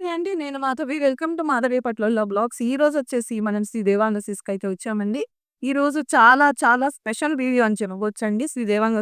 అండి. నేను Madhavi. Welcome to Madhavi పట్లల్లో బ్లాగ్స్. ఈరోజు వచ్చేసి మనం శ్రీ దేవాంగ అయితే వచ్చామండి. ఈ రోజు చాలా చాలా స్పెషల్ వీడియో అని చెప్పవచ్చండి శ్రీ దేవాంగ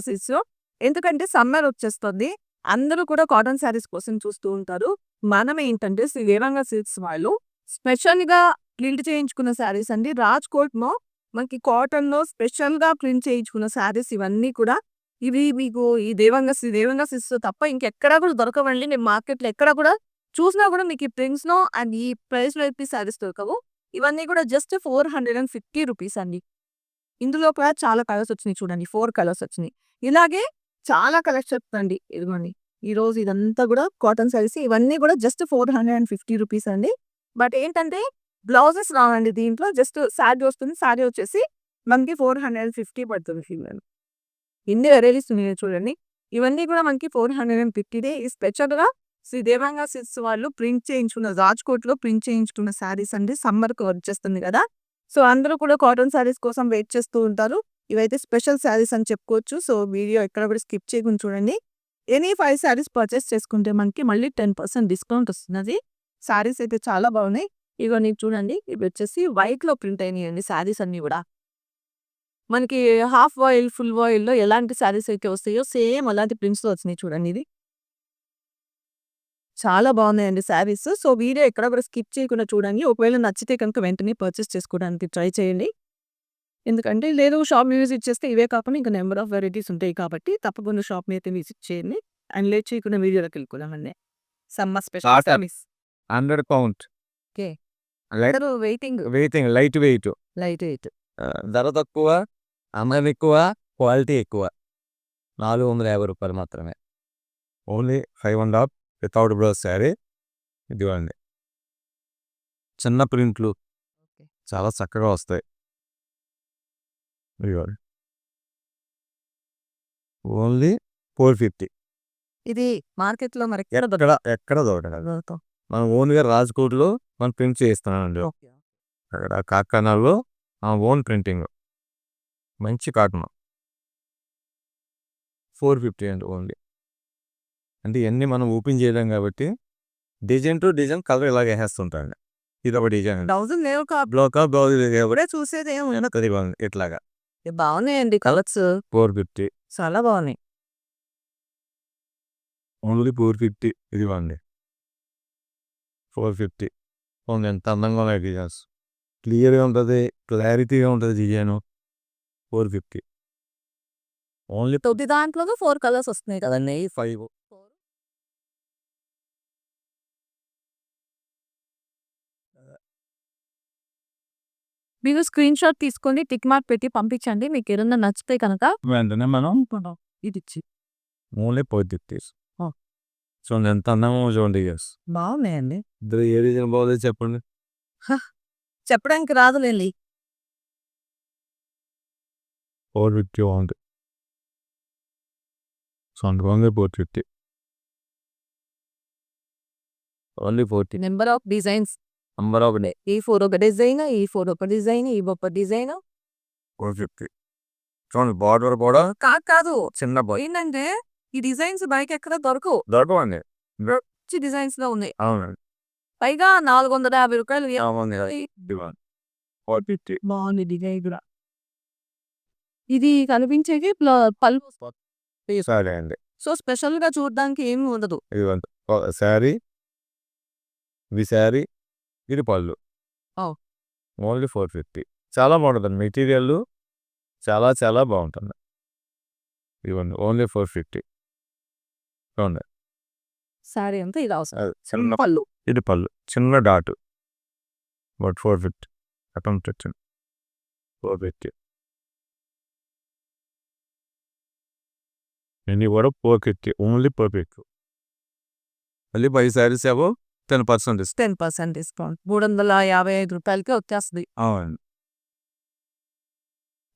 ఎందుకంటే సమ్మర్ వచ్చేస్తుంది. అందరూ కూడా కాటన్ శారీస్ కోసం చూస్తూ ఉంటారు. మనం ఏంటంటే శ్రీ దేవాంగ సిల్క్స్ వాళ్ళు స్పెషల్‌గా ప్రింట్ చేయించుకున్న శారీస్ అండి. రాజ్‌కోట్‌లో మనకి కాటన్‌లో స్పెషల్‌గా ప్రింట్ చేయించుకున్న శారీస్ ఇవన్నీ కూడా ఇవి మీకు ఈ దేవాంగ శ్రీ దేవాంగ సిల్క్స్‌లో తప్ప ఇంకెక్కడా కూడా దొరకవండి. నేను మార్కెట్‌లో ఎక్కడా కూడా చూసినా కూడా మీకు ఈ ప్రింట్స్‌లో అండ్ ఈ ప్రైస్‌లో అయితే శారీస్ దొరకవు. ఇవన్నీ కూడా just four hundred and fifty rupees అండి. ఇందులో కూడా చాలా కలర్స్ వచ్చినాయి చూడండి. ఫోర్ కలర్స్ వచ్చినాయి. ఇలాగే చాలా కలెక్షన్స్ అండి. ఇదిగోండి. ఈరోజు ఇదంతా కూడా కాటన్ శారీస్. ఇవన్నీ కూడా just four hundred and fifty rupees అండి. బట్ ఏంటంటే బ్లౌజెస్ రావండి దీంట్లో. జస్ట్ శారీ వస్తుంది. శారీ వచ్చేసి మనకి 450 పడుతుంది ఫీమేల్. ఇన్ని వెరైటీస్ ఉన్నాయి చూడండి. ఇవన్నీ కూడా మనకి 450దే. ఈ స్పెషల్‌గా శ్రీ దేవాంగ సిల్క్స్ వాళ్ళు ప్రింట్ చేయించుకున్న రాజ్‌కోట్‌లో ప్రింట్ చేయించుకున్న శారీస్ అండి. సమ్మర్‌కి వచ్చేస్తుంది కదా! సో, అందరూ కూడా కాటన్ శారీస్ కోసం వెయిట్ చేస్తూ ఉంటారు. ఇవైతే స్పెషల్ శారీస్ అని చెప్పుకోవచ్చు. సో, వీడియో ఎక్కడ కూడా స్కిప్ చేయకుండా చూడండి. ఎనీ ఫైవ్ శారీస్ పర్చేస్ చేసుకుంటే మనకి మళ్ళీ 10% డిస్కౌంట్ వస్తున్నది. శారీస్ అయితే చాలా బాగున్నాయి. ఇగో నీకు చూడండి. ఇవి వచ్చేసి వైట్‌లో ప్రింట్ అయినాయండి శారీస్ అన్నీ కూడా. మనకి హాఫ్ వాయిల్, ఫుల్ వాయిల్‌లో ఎలాంటి శారీస్ అయితే వస్తాయో సేమ్ అలాంటి ప్రింట్స్‌తో వచ్చినాయి చూడండి ఇది. చాలా బాగున్నాయండి శారీస్. సో, వీడియో ఎక్కడ కూడా స్కిప్ చేయకుండా చూడండి. ఒకవేళ నచ్చితే కనుక వెంటనే పర్చేస్ చేసుకోవడానికి ట్రై చేయండి. ఎందుకంటే లేదు షాప్‌ని విజిట్ చేస్తే ఇవే కాకుండా ఇంకా నంబర్ ఆఫ్ వెరైటీస్ ఉంటాయి కాబట్టి తప్పకుండా షాప్‌ని అయితే విజిట్ చేయండి. అండ్ లేట్ చేయకుండా వీడియోలోకి వెళ్ళిపోదామండి. Summer special. 100 count. Okay. Light అందరూ waiting. Waiting light weight. Light weight. ధర తక్కువ, అందం ఎక్కువ, క్వాలిటీ ఎక్కువ. రూ. 450 మాత్రమే. Only 5 and half without blouse sari. ఇదిగోండి. చిన్న ప్రింట్లు. చాలా చక్కగా వస్తాయి. ఇదిగోండి. ఓన్లీ 450. ఇది మార్కెట్‌లో మరెక్కడ ఎక్కడ ఎక్కడ దొరకదు. మనం ఓన్‌గా రాజ్‌కోట్‌లో మనం ప్రింట్ చేయిస్తున్నామండి. అక్కడ కాకినాడలో మా ఓన్ ప్రింటింగ్. మంచి కాటన్. 450 అండి ఓన్లీ. అంటే ఇయన్నీ మనం ఓపెన్ చేయలేం కాబట్టి డిజైన్ టు డిజైన్ కలర్ ఇలాగ ఏసేస్తుంటాండి. ఇదొక డిజైన్ అండి. బ్లౌజులు లేవు బ్లౌజ్ కాబట్టి ఇప్పుడే చూసేదేం. ఇదిగోండి ఇట్లాగా. బాగున్నాయండి కలర్స్. 450 చాలా బాగున్నాయి. ఓన్లీ 450 ఇదిగోండి. 450 చూడండి ఎంత అందంగా ఉన్నాయి డిజైన్స్. క్లియర్‌గా ఉంటది. క్లారిటీగా ఉంటది డిజైను. 450 ఓన్లీ ప్రతి దాంట్లోనూ 4 కలర్స్ వస్తున్నాయి కదండీ. 5 మీరు స్క్రీన్ షాట్ తీసుకొని టిక్ మార్క్ పెట్టి పంపించండి. మీకు ఏదన్నా నచ్చితే కనుక వెంటనే మనం ఇదిచ్చి. ఓన్లీ 450 ఆ! చూడండి ఎంత అందంగా చూడండి. బాగున్నాయండి. ఇందులో ఏ డిజైన్ బాగోదో చెప్పండి. చెప్పడానికి రాదులేండి. 450 బాగుంది. చూడండి only 450 only 40 number of designs. Of day ఈ 4 ఒక డిజైన్, ఈ 4 ఒక డిజైన్, ఈ ఒక డిజైన్. 450 చూడండి బార్డర్ కూడా కాదు కాదు. చిన్న బాయ్ ఏంటంటే ఈ డిజైన్స్ బయట ఎక్కడ దొరకవు. దొరకవండి. మంచి డిజైన్స్‌లో ఉన్నాయి. అవునండి. పైగా రూ. 450 అవునండి. ఇదిగోండి. 450 బాగుంది డిజైన్ కూడా. ఇది కనిపించేది ప్ల పళ్ళు. సరే అండి. సో, స్పెషల్‌గా చూడడానికి ఏమి ఉండదు. శారీ. ఇది శారీ. ఇది పళ్ళు. ఓన్లీ 450 చాలా బాగుంటదండి. మెటీరియల్ చాలా చాలా బాగుంటుంది. ఇదిగోండి ఓన్లీ 450 చూడండి. సారీ అంతా వస్తుంది. అది చిన్న పళ్ళు. ఇది పళ్ళు. చిన్న డాట్. బట్ 450 అటెంప్ట్ వచ్చింది. 450 ఇన్ని కూడా 450 ఓన్లీ 450 మళ్ళీ 5 శారీస్ ఏవో 10% డిస్కౌంట్. 10% డిస్కౌంట్. రూ. 355కే వచ్చేస్తది. అవునండి.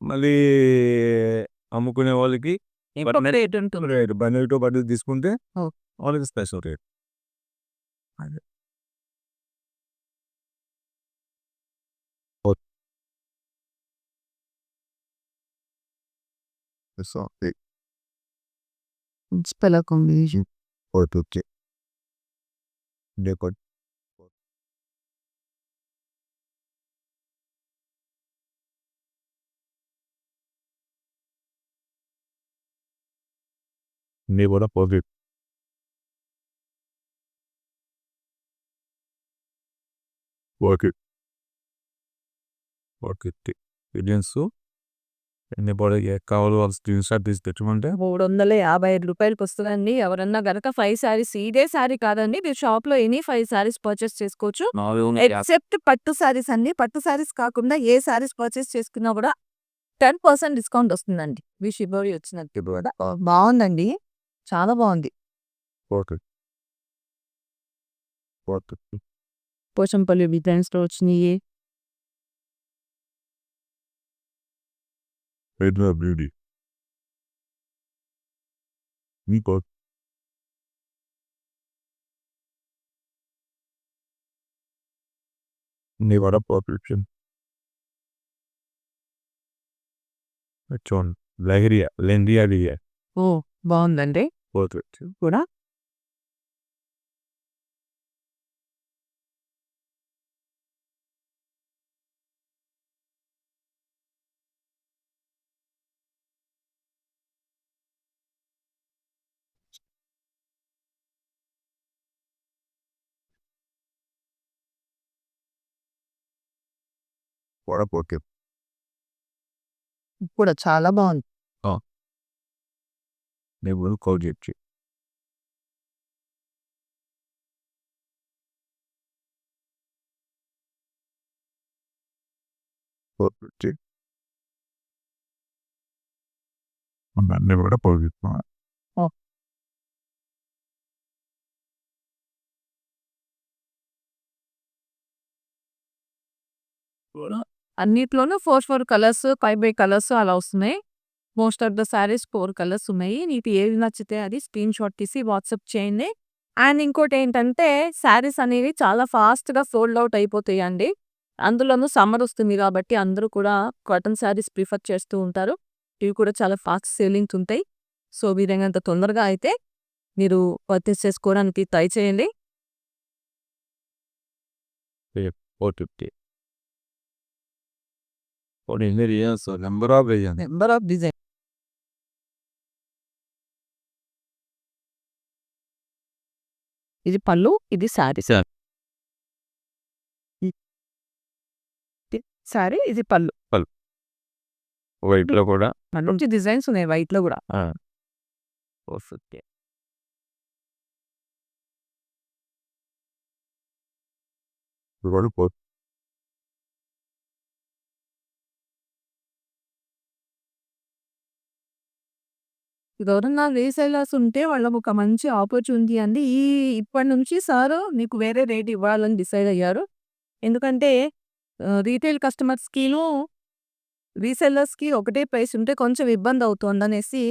మళ్ళీ అమ్ముకునే వాళ్ళకి ఇంకొక రేట్ ఉంటుంది. రేట్ బండిల్ టు బండిల్ తీసుకుంటే ఓహ్! వాళ్ళకి స్పెషల్ రేట్. అదే. ఓహ్! సో, ఈ స్పెల్లర్ కాంబినేషన్. 450 డెకోడ్ నీ కూడా పర్ఫెక్ట్ ఓకే ఓకే ఇండియన్స్ మూడు వందల యాభై ఐదు రూపాయలకి వస్తుందండి ఎవరన్నా గనక ఫైవ్ శారీస్ ఇదే శారీ కాదండి. మీరు షాప్లో ఎనీ ఫైవ్ శారీస్ పర్చేస్ చేసుకోవచ్చు. ఎక్సెప్ట్ పట్టు శారీస్ అండి. పట్టు శారీస్ కాకుండా ఏ శారీస్ పర్చేస్ చేసుకున్నా కూడా టెన్ పర్సెంట్ డిస్కౌంట్ వస్తుందండి. మీ షిబోరి వచ్చినట్టు బాగుందండి. చాలా బాగుంది. పోచంపల్లి డిజైన్స్లో వచ్చినాయి. హైదరాబాద్ బ్యూటీ మీకు నీ వడ పర్ఫెక్షన్ చూడండి లహరియా లెండియా లియా ఓ బాగుందండి పర్ఫెక్ట్ కూడా వడ పోకే కూడా చాలా బాగుంది. నేను కాల్ చేయొచ్చు పర్ఫెక్ట్ అన్నీ కూడా పర్ఫెక్ట్ అన్నిట్లోనూ four four colours five by colours అలా వస్తున్నాయి. Most of the saris four colours ఉన్నాయి. నీకు ఏది నచ్చితే అది స్క్రీన్ షాట్ తీసి వాట్సాప్ చేయండి. అండ్ ఇంకోటి ఏంటంటే శారీస్ అనేవి చాలా ఫాస్ట్గా ఫోల్డ్ అవుట్ అయిపోతాయి అండి అందులోనూ సమ్మర్ వస్తుంది కాబట్టి అందరూ కూడా కాటన్ శారీస్ ప్రిఫర్ చేస్తూ ఉంటారు. ఇవి కూడా చాలా ఫాస్ట్ సేలింగ్స్ ఉంటాయి. సో వీలైనంత తొందరగా అయితే మీరు పర్చేస్ చేసుకోవడానికి ట్రై చేయండి. Four fifty. నెంబర్ ఆఫ్ రియాన్స్ నెంబర్ ఆఫ్ డిజైన్ ఇది పళ్ళు ఇది శారీ Sir. శారీ ఇది పళ్ళు వైట్లో కూడా మంచి డిజైన్స్ ఉన్నాయి వైట్లో కూడా ఫోర్ ఫిఫ్టీ కూడా ఫోర్ ఎవరన్నా రీసెల్లర్స్ ఉంటే వాళ్ళకు ఒక మంచి ఆపర్చునిటీ అండి ఈ ఇప్పటి నుంచి సార్ నీకు వేరే రేట్ ఇవ్వాలని డిసైడ్ అయ్యారు. ఎందుకంటే రీటైల్ కస్టమర్స్కిను రీసెల్లర్స్కి ఒకటే ప్రైస్ ఉంటే కొంచెం ఇబ్బంది అవుతుంది అనేసి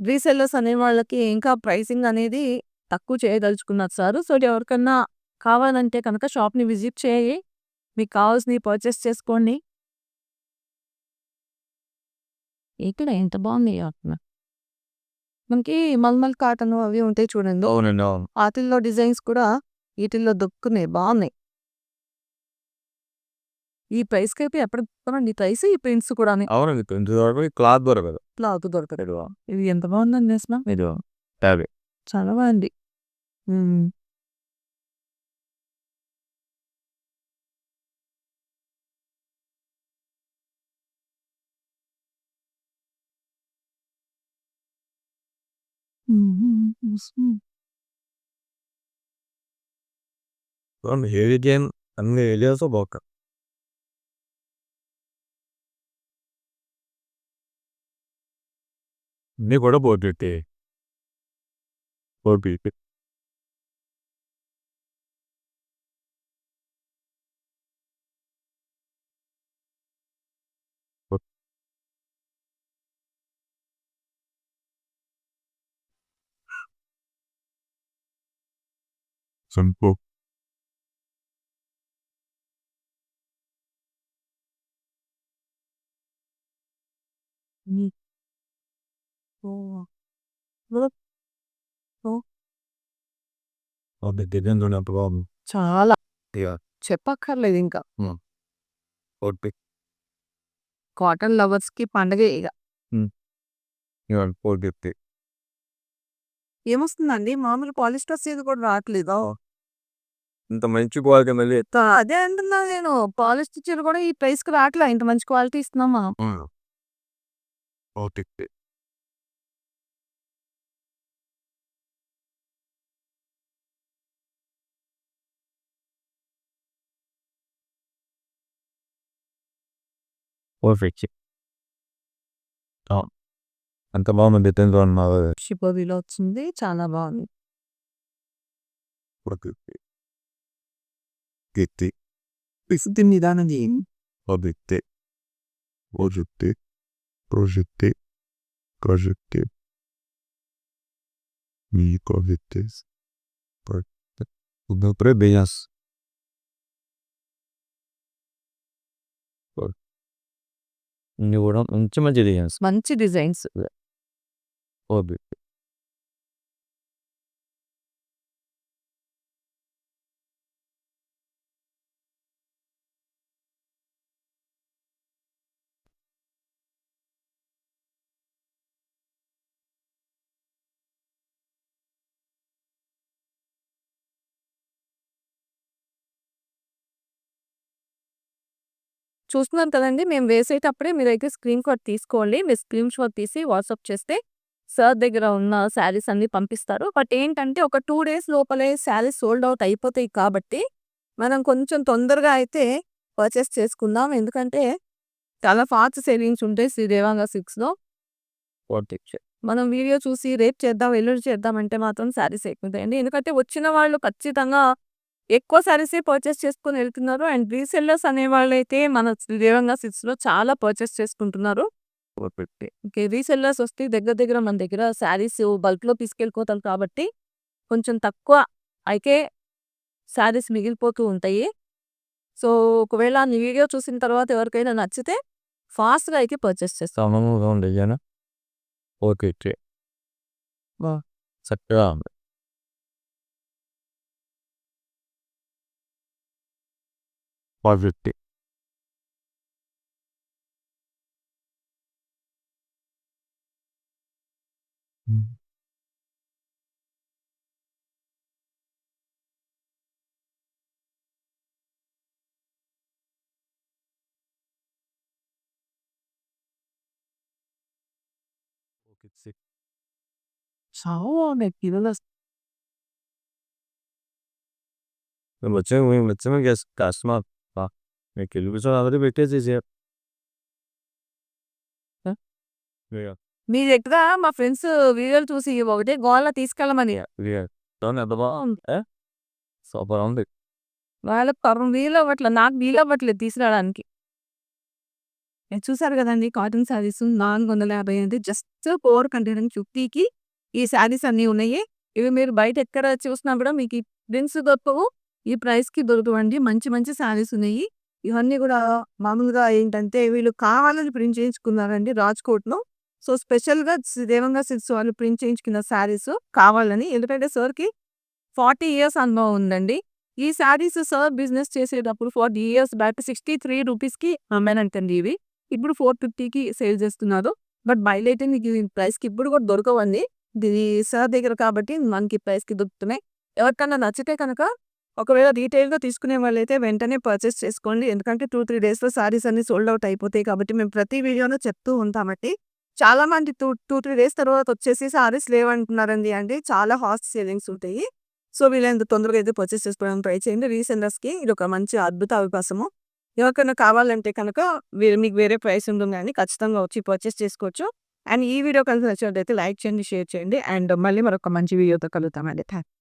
రీసెల్లర్స్ అనే వాళ్ళకి ఇంకా ప్రైసింగ్ అనేది తక్కువ చేయదలుచుకున్నారు సార్. సో ఎవరికన్నా కావాలంటే కనుక షాప్ని విజిట్ చేయి. మీకు కావాల్సినవి పర్చేస్ చేసుకోండి. ఇక్కడ ఎంత బాగుంది అట్లా మనకి మల్మల్ కాటన్ అవి ఉంటాయి చూడండి. అవునండి అవును. వాటిల్లో డిజైన్స్ కూడా వీటిల్లో దొక్కున్నాయి బాగున్నాయి. ఈ ప్రైస్కి అయితే ఎప్పుడు దొరకదండి ఈ ప్రైస్ ఈ ప్రింట్స్ కూడా అవునండి ట్వంటీ వరకు క్లాత్ దొరకదు. క్లాత్ దొరకదు. ఇది ఎంత బాగుందండి అసలు? ఇది చాలా బాగుంది. ఉమ్. చూడండి ఏ డిజైన్ అన్ని ఏరియాస్ బాక అన్నీ కూడా ఫోర్ ఫిఫ్టీ ఫోర్ ఫిఫ్టీ సంపో ఉమ్. ఓ. అది బాగుంది చాలా ఇక చెప్పక్కర్లేదు ఇంకా ఫిఫ్టీ కాటన్ లవర్స్కి పండగ ఇక ఫోర్ ఫిఫ్టీ ఏమొస్తుందండి మామూలు పాలిస్టర్ సీల్ కూడా రావట్లేదా? ఇంత మంచి క్వాలిటీ మళ్ళీ అదే అంటున్నా నేను. పాలిస్టర్ చీర కూడా ఈ ప్రైస్‌కి రావట్లా. ఇంత మంచి క్వాలిటీ ఇస్తున్నాం మనం. ఓటీటీ. పర్ఫెక్ట్. ఎంత బాగుంది ఉన్నది. షిబోరిలో వచ్చింది. చాలా బాగుంది. ప్రకృతి. కీర్తి. విసుద్ది నిదానం చేయండి. Projeté. Projeté. Projeté. Mi projetés. Projeté. Tudo prebenhas. ఇన్ని కూడా మంచి మంచి డిజైన్స్. మంచి డిజైన్స్. ఓబి. చూస్తున్నారు కదండీ! మేము వేసేటప్పుడే మీరైతే స్క్రీన్ షాట్ తీసుకోండి. మీరు స్క్రీన్ షాట్ తీసి వాట్సాప్ చేస్తే సార్ దగ్గర ఉన్న శారీస్ అన్నీ పంపిస్తారు. బట్ ఏంటంటే ఒక 2 డేస్ లోపలే శారీస్ సోల్డ్ అవుట్ అయిపోతాయి కాబట్టి, మనం కొంచెం తొందరగా అయితే పర్చేస్ చేసుకుందాం. ఎందుకంటే చాలా ఫాస్ట్ సేలింగ్స్ ఉంటాయి శ్రీ దేవాంగ సిల్క్స్‌లో. ఓటీటీ. మనం వీడియో చూసి రేపు చేద్దాం, ఎల్లుండి చేద్దాం అంటే మాత్రం శారీస్ అయిపోతాయండి. ఎందుకంటే వచ్చిన వాళ్ళు ఖచ్చితంగా ఎక్కువ శారీసే పర్చేస్ చేసుకొని వెళ్తున్నారు. అండ్ రీసెల్లర్స్ అనేవాళ్ళైతే మన శ్రీ దేవాంగ సిల్క్స్‌లో చాలా పర్చేస్ చేసుకుంటున్నారు. ఓటీటీ. ఓకే. రీసెల్లర్స్ వస్తే దగ్గర దగ్గర మన దగ్గర శారీస్ బల్క్‌లో తీసుకెళ్ళిపోతారు కాబట్టి, కొంచెం తక్కువ అయితే శారీస్ మిగిలిపోతూ ఉంటాయి. సో, ఒకవేళ ఈ వీడియో చూసిన తర్వాత ఎవరికైనా నచ్చితే ఫాస్ట్‌గా అయితే పర్చేస్ చేస్తాం. సమూహంగా ఉంది డిజైన్. ఓటీటీ. వా! చక్కగా ఉంది. ప్రాజెక్టే. హ్మ్. ఓకే. సి చాలా బాగున్నాయి చీరలు అస్ మేము వచ్చాము మేము వచ్చాము గెస్ కస్టమర్ బా మీకు ఎలివేషన్ ఆల్రెడీ పెట్టేసేసి ఆ? ఇదిగో. మీ దగ్గర మా ఫ్రెండ్స్ వీడియోలు చూసి ఒకటే గోల తీసుకెళ్ళమని. సూపర్ ఉంది. వాళ్ళకి పాపం వీలవ్వట్లే. నాకు వీలవ్వట్లేదు తీసుకురావడానికి. ఇది చూసారు కదండీ! కాటన్ శారీస్ 450 అండి. జస్ట్ 450కి ఈ శారీస్ అన్నీ ఉన్నాయి. ఇవి మీరు బయట ఎక్కడ చూసినా కూడా మీకు ఈ ప్రింట్స్ దొరకవు. ఈ ప్రైస్‌కి దొరకవండి. మంచి మంచి శారీస్ ఉన్నాయి. ఇవన్నీ కూడా మామూలుగా ఏంటంటే వీళ్ళు కావాలని ప్రింట్ చేయించుకున్నారండి రాజ్‌కోట్‌లో. సో, స్పెషల్‌గా దేవంగా దేవంగ సిల్క్స్ వాళ్ళు ప్రింట్ చేయించుకున్న శారీస్ కావాలని. ఎందుకంటే సార్‌కి 40 ఇయర్స్ అనుభవం ఉందండి. ఈ శారీస్ సార్ బిజినెస్ చేసేటప్పుడు 40 ఇయర్స్ బ్యాక్ 63 రూపీస్‌కి అమ్మానంటండి ఇవి. ఇప్పుడు 450కి సేల్ చేస్తున్నారు. బట్ బయటైతే ప్రైస్‌కి ఇప్పుడు కూడా దొరకవండి. ఇది సార్ దగ్గర కాబట్టి మనకి ప్రైస్‌కి దొరుకుతున్నాయి. ఎవరికన్నా నచ్చితే కనుక ఒకవేళ రీటైల్గా తీసుకునే వాళ్ళైతే వెంటనే పర్చేస్ చేసుకోండి. ఎందుకంటే 2, 3 డేస్‌లో శారీస్ అన్ని సోల్డ్ అవుట్ అయిపోతాయి కాబట్టి మేము ప్రతి వీడియోలో చెప్తూ ఉంటామండి. చాలా మంది టూ 2, 3 డేస్ తర్వాత వచ్చేసి సారీస్ లేవంటున్నారండి అంటే చాలా ఫాస్ట్ సేలింగ్స్ ఉంటాయి. సో, వీళ్ళంత తొందరగా అయితే పర్చేస్ చేసుకోవడానికి ట్రై చేయండి. రీసెండర్స్కి ఇది ఒక మంచి అద్భుత అవకాశము. ఎవరికైనా కావాలంటే కనుక వే మీకు వేరే ప్రైస్ ఉంటుంది కానీ ఖచ్చితంగా వచ్చి పర్చేస్ చేసుకోవచ్చు. అండ్ ఈ వీడియో కనుక నచ్చినట్లయితే లైక్ చేయండి, షేర్ చేయండి. అండ్ మళ్ళీ మరొక మంచి వీడియోతో కలుగుతామండి థ్యాంక్